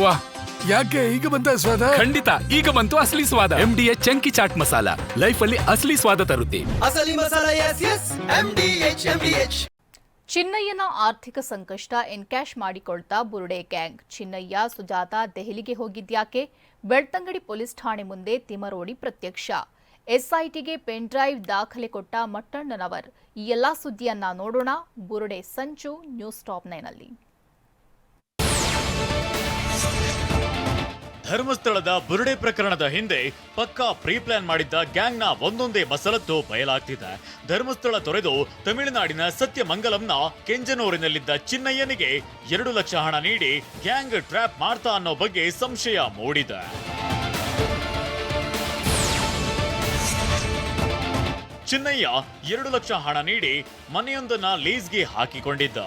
ವಾ ಯಾಕೆ ಈಗ ಬಂತ ಸ್ವಾದ ಖಂಡಿತ ಈಗ ಬಂತು ಅಸಲಿ ಸ್ವಾದ. M D chunky chaat masala. Life ಅಲ್ಲಿ ಅಸಲಿ ಸ್ವಾದ ತರುತ್ತೆ. ಅಸಲಿ masala S S M D H M D H ಚಿನ್ನಯ್ಯನ ಆರ್ಥಿಕ ಸಂಕಷ್ಟ ಎನ್ಕ್ಯಾಶ್ ಮಾಡಿಕೊಳ್ತಾ ಬುರುಡೆ ಗ್ಯಾಂಗ್. ಚಿನ್ನಯ್ಯ ಸುಜಾತ ದೆಹಲಿಗೆ ಹೋಗಿದ್ಯಾಕೆ? ಬೆಳ್ತಂಗಡಿ ಪೊಲೀಸ್ ಠಾಣೆ ಮುಂದೆ ತಿಮರೋಡಿ ಪ್ರತ್ಯಕ್ಷ. ಎಸ್ಐಟಿಗೆ ಪೆನ್ ಡ್ರೈವ್ ದಾಖಲೆ ಕೊಟ್ಟ ಮಟ್ಟಣ್ಣನವರ್. ಈ ಎಲ್ಲಾ ಸುದ್ದಿಯನ್ನ ನೋಡೋಣ. ಬುರುಡೆ ಸಂಚು ನ್ಯೂಸ್ ಟಾಪ್ ನೈನಲ್ಲಿ ಧರ್ಮಸ್ಥಳದ ಬುರುಡೆ ಪ್ರಕರಣದ ಹಿಂದೆ ಪಕ್ಕಾ ಪ್ರೀ ಪ್ಲಾನ್ ಮಾಡಿದ್ದ ಗ್ಯಾಂಗ್ನ ಒಂದೊಂದೇ ಮಸಲತ್ತು ಬಯಲಾಗ್ತಿದೆ. ಧರ್ಮಸ್ಥಳ ತೊರೆದು ತಮಿಳುನಾಡಿನ ಸತ್ಯಮಂಗಲಂನ ಕೆಂಜನೂರಿನಲ್ಲಿದ್ದ ಚಿನ್ನಯ್ಯನಿಗೆ ಎರಡು ಲಕ್ಷ ಹಣ ನೀಡಿ ಗ್ಯಾಂಗ್ ಟ್ರ್ಯಾಪ್ ಮಾಡ್ತಾ ಅನ್ನೋ ಬಗ್ಗೆ ಸಂಶಯ ಮೂಡಿದೆ. ಚಿನ್ನಯ್ಯ ಎರಡು ಲಕ್ಷ ಹಣ ನೀಡಿ ಮನೆಯೊಂದನ್ನ ಲೀಸ್ಗೆ ಹಾಕಿಕೊಂಡಿದ್ದ.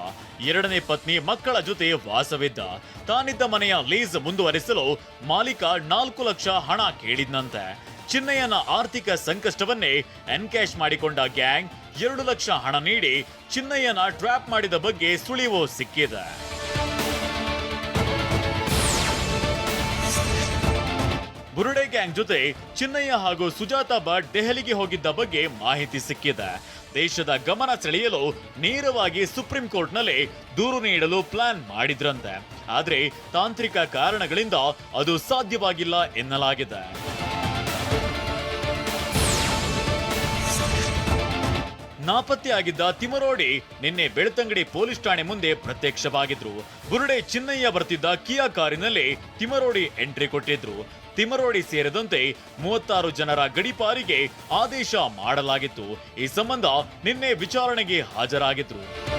ಎರಡನೇ ಪತ್ನಿ ಮಕ್ಕಳ ಜೊತೆ ವಾಸವಿದ್ದ. ತಾನಿದ್ದ ಮನೆಯ ಲೀಸ್ ಮುಂದುವರಿಸಲು ಮಾಲೀಕ ನಾಲ್ಕು ಲಕ್ಷ ಹಣ ಕೇಳಿದ್ನಂತೆ. ಚಿನ್ನಯ್ಯನ ಆರ್ಥಿಕ ಸಂಕಷ್ಟವನ್ನೇ ಎನ್ಕ್ಯಾಶ್ ಮಾಡಿಕೊಂಡ ಗ್ಯಾಂಗ್ ಎರಡು ಲಕ್ಷ ಹಣ ನೀಡಿ ಚಿನ್ನಯ್ಯನ ಟ್ರ್ಯಾಪ್ ಮಾಡಿದ ಬಗ್ಗೆ ಸುಳಿವು ಸಿಕ್ಕಿದೆ. ಬುರುಡೆ ಗ್ಯಾಂಗ್ ಜೊತೆ ಚಿನ್ನಯ್ಯ ಹಾಗೂ ಸುಜಾತಾ ಭಟ್ ದೆಹಲಿಗೆ ಹೋಗಿದ್ದ ಬಗ್ಗೆ ಮಾಹಿತಿ ಸಿಕ್ಕಿದೆ. ದೇಶದ ಗಮನ ಸೆಳೆಯಲು ನೇರವಾಗಿ ಸುಪ್ರೀಂ ಕೋರ್ಟ್ನಲ್ಲಿ ದೂರು ನೀಡಲು ಪ್ಲಾನ್ ಮಾಡಿದ್ರಂತೆ. ಆದರೆ ತಾಂತ್ರಿಕ ಕಾರಣಗಳಿಂದ ಅದು ಸಾಧ್ಯವಾಗಿಲ್ಲ ಎನ್ನಲಾಗಿದೆ. ನಾಪತ್ತೆಯಾಗಿದ್ದ ತಿಮರೋಡಿ ನಿನ್ನೆ ಬೆಳ್ತಂಗಡಿ ಪೊಲೀಸ್ ಠಾಣೆ ಮುಂದೆ ಪ್ರತ್ಯಕ್ಷವಾಗಿದ್ರು. ಬುರುಡೆ ಚಿನ್ನಯ್ಯ ಬರ್ತಿದ್ದ ಕಿಯಾ ಕಾರಿನಲ್ಲಿ ತಿಮರೋಡಿ ಎಂಟ್ರಿ ಕೊಟ್ಟಿದ್ರು. ತಿಮರೋಡಿ ಸೇರಿದಂತೆ ಮೂವತ್ತಾರು ಜನರ ಗಡಿಪಾರಿಗೆ ಆದೇಶ ಮಾಡಲಾಗಿತ್ತು. ಈ ಸಂಬಂಧ ನಿನ್ನೆ ವಿಚಾರಣೆಗೆ ಹಾಜರಾಗಿದ್ರು.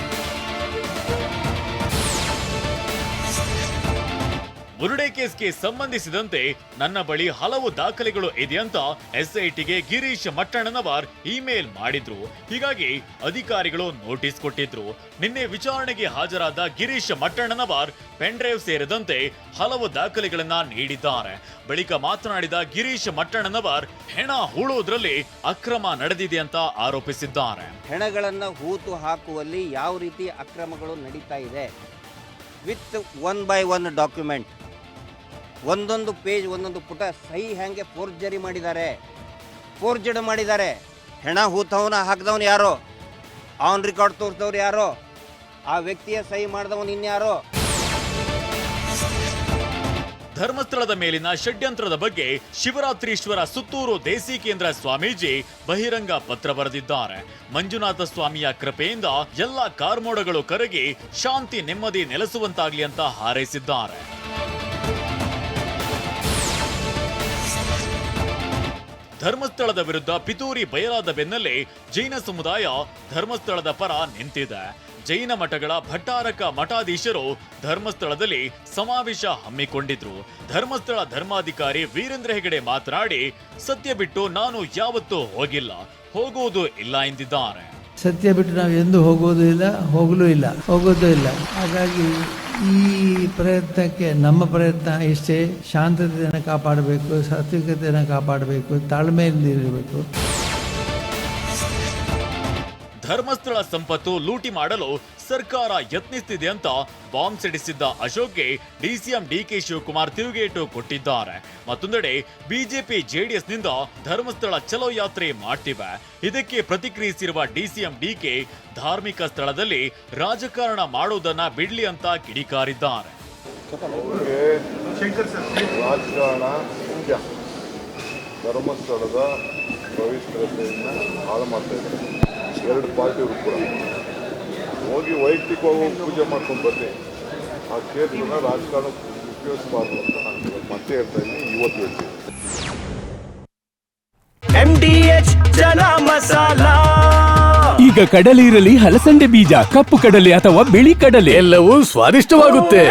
ಬುರುಡೆ ಕೇಸ್ಗೆ ಸಂಬಂಧಿಸಿದಂತೆ ನನ್ನ ಬಳಿ ಹಲವು ದಾಖಲೆಗಳು ಇದೆ ಅಂತ ಎಸ್ಐಟಿಗೆ ಗಿರೀಶ್ ಮಟ್ಟಣ್ಣನವರ್ ಇಮೇಲ್ ಮಾಡಿದ್ರು. ಹೀಗಾಗಿ ಅಧಿಕಾರಿಗಳು ನೋಟಿಸ್ ಕೊಟ್ಟಿದ್ರು. ನಿನ್ನೆ ವಿಚಾರಣೆಗೆ ಹಾಜರಾದ ಗಿರೀಶ್ ಮಟ್ಟಣ್ಣನವರ್ ಪೆನ್ ಡ್ರೈವ್ ಸೇರಿದಂತೆ ಹಲವು ದಾಖಲೆಗಳನ್ನ ನೀಡಿದ್ದಾರೆ. ಬಳಿಕ ಮಾತನಾಡಿದ ಗಿರೀಶ್ ಮಟ್ಟಣ್ಣನವರ್, ಹೆಣ ಹೂಳುವುದರಲ್ಲಿ ಅಕ್ರಮ ನಡೆದಿದೆ ಅಂತ ಆರೋಪಿಸಿದ್ದಾರೆ. ಹೆಣಗಳನ್ನು ಹೂತು ಹಾಕುವಲ್ಲಿ ಯಾವ ರೀತಿ ಅಕ್ರಮಗಳು ನಡೀತಾ ಇದೆ? With one by one document. ಒಂದೊಂದು ಪೇಜ್, ಒಂದೊಂದು ಪುಟ ಸಹಿ ಹೆಂಗೆ ಫೋರ್ಜರಿ ಮಾಡಿದ್ದಾರೆ. ಫೋರ್ಜಡ್ ಮಾಡಿದ್ದಾರೆ. ಹೆಣ ಹೂತವನ ಹಾಕಿದವನು ಯಾರೋ? ಆನ್ ರೆಕಾರ್ಡ್ ತೋರಿಸಿದವ್ರು ಯಾರೋ? ಆ ವ್ಯಕ್ತಿಯ ಸಹಿ ಮಾಡಿದವನು ಇನ್ಯಾರೋ? ಧರ್ಮಸ್ಥಳದ ಮೇಲಿನ ಷಡ್ಯಂತ್ರದ ಬಗ್ಗೆ ಶಿವರಾತ್ರೀಶ್ವರ ಸುತ್ತೂರು ದೇಸಿ ಕೇಂದ್ರ ಸ್ವಾಮೀಜಿ ಬಹಿರಂಗ ಪತ್ರ ಬರೆದಿದ್ದಾರೆ. ಮಂಜುನಾಥ ಸ್ವಾಮಿಯ ಕೃಪೆಯಿಂದ ಎಲ್ಲ ಕಾರ್ಮೋಡಗಳು ಕರಗಿ ಶಾಂತಿ ನೆಮ್ಮದಿ ನೆಲೆಸುವಂತಾಗ್ಲಿ ಅಂತ ಹಾರೈಸಿದ್ದಾರೆ. ಧರ್ಮಸ್ಥಳದ ವಿರುದ್ಧ ಪಿತೂರಿ ಬಯಲಾದ ಬೆನ್ನಲ್ಲೇ ಜೈನ ಸಮುದಾಯ ಧರ್ಮಸ್ಥಳದ ಪರ ನಿಂತಿದೆ. ಜೈನ ಮಠಗಳ ಭಟ್ಟಾರಕ ಮಠಾಧೀಶರು ಧರ್ಮಸ್ಥಳದಲ್ಲಿ ಸಮಾವೇಶ ಹಮ್ಮಿಕೊಂಡಿದ್ರು. ಧರ್ಮಸ್ಥಳ ಧರ್ಮಾಧಿಕಾರಿ ವೀರೇಂದ್ರ ಹೆಗಡೆ ಮಾತನಾಡಿ, ಸತ್ಯ ಬಿಟ್ಟು ನಾನು ಯಾವತ್ತೂ ಹೋಗಿಲ್ಲ. ಹೋಗುವುದು ಇಲ್ಲ ಎಂದಿದ್ದಾರೆ. ಸತ್ಯ ಬಿಟ್ಟು ನಾವು ಎಂದೂ ಹೋಗೋದು ಇಲ್ಲ, ಹೋಗಲೂ ಇಲ್ಲ, ಹೋಗೋದು ಇಲ್ಲ. ಹಾಗಾಗಿ ಈ ಪ್ರಯತ್ನಕ್ಕೆ, ನಮ್ಮ ಪ್ರಯತ್ನ ಇಷ್ಟೇ. ಶಾಂತತೆಯನ್ನು ಕಾಪಾಡಬೇಕು, ಸಾತ್ವಿಕತೆಯನ್ನು ಕಾಪಾಡಬೇಕು, ತಾಳ್ಮೆಯಿಂದ ಇರಬೇಕು. ಧರ್ಮಸ್ಥಳ ಸಂಪತ್ತು ಲೂಟಿ ಮಾಡಲು ಸರ್ಕಾರ ಯತ್ನಿಸುತ್ತಿದೆ ಅಂತ ಬಾಂಬ್ ಸಿಡಿಸಿದ್ದ ಅಶೋಕ್ಗೆ ಡಿಸಿಎಂ ಡಿಕೆ ಶಿವಕುಮಾರ್ ತಿರುಗೇಟು ಕೊಟ್ಟಿದ್ದಾರೆ. ಮತ್ತೊಂದೆಡೆ ಬಿಜೆಪಿ ಜೆಡಿಎಸ್ನಿಂದ ಧರ್ಮಸ್ಥಳ ಚಲೋ ಯಾತ್ರೆ ಮಾಡ್ತಿವೆ. ಇದಕ್ಕೆ ಪ್ರತಿಕ್ರಿಯಿಸಿರುವ ಡಿಸಿಎಂ ಡಿಕೆ ಧಾರ್ಮಿಕ ಸ್ಥಳದಲ್ಲಿ ರಾಜಕಾರಣ ಮಾಡುವುದನ್ನ ಬಿಡ್ಲಿ ಅಂತ ಕಿಡಿಕಾರಿದ್ದಾರೆ. ರಾಜಕಾರಣ ಧರ್ಮಸ್ಥಳದ ಪವಿತ್ರತೆಯನ್ನು ಹಾಳು ಮಾಡ್ತಾ ಇದ್ದಾರೆ ಎರಡು ಪಾರ್ಟಿಯವರು ಕೂಡ. ಹೋಗಿ ವೈಯಕ್ತಿಕವಾಗಿ ಹೋಗಿ ಪೂಜೆ ಮಾಡ್ಕೊಂಡು ಬನ್ನಿ. ಆ ಕ್ಷೇತ್ರನ ರಾಜಕಾರಣ ಉಪಯೋಗಿಸಬಾರ್ದು ಅಂತ ನಾನು ಮತ್ತೆ ಹೇಳ್ತಾ ಇದ್ದೀನಿ ಇವತ್ತು ಹೇಳ್ತೀನಿ. ಎಂಡಿಎಚ್ ಜನ ಮಸಾಲ. ಈಗ ಕಡಲೆ ಇರಲಿ ಹಲಸಂಡೆ ಬೀಜ ಕಪ್ಪು ಕಡಲೆ ಅಥವಾ ಬಿಳಿ ಕಡಲೆ. ಎಲ್ಲವೂ ಸ್ವಾದಿಷ್ಟವಾಗುತ್ತೆ.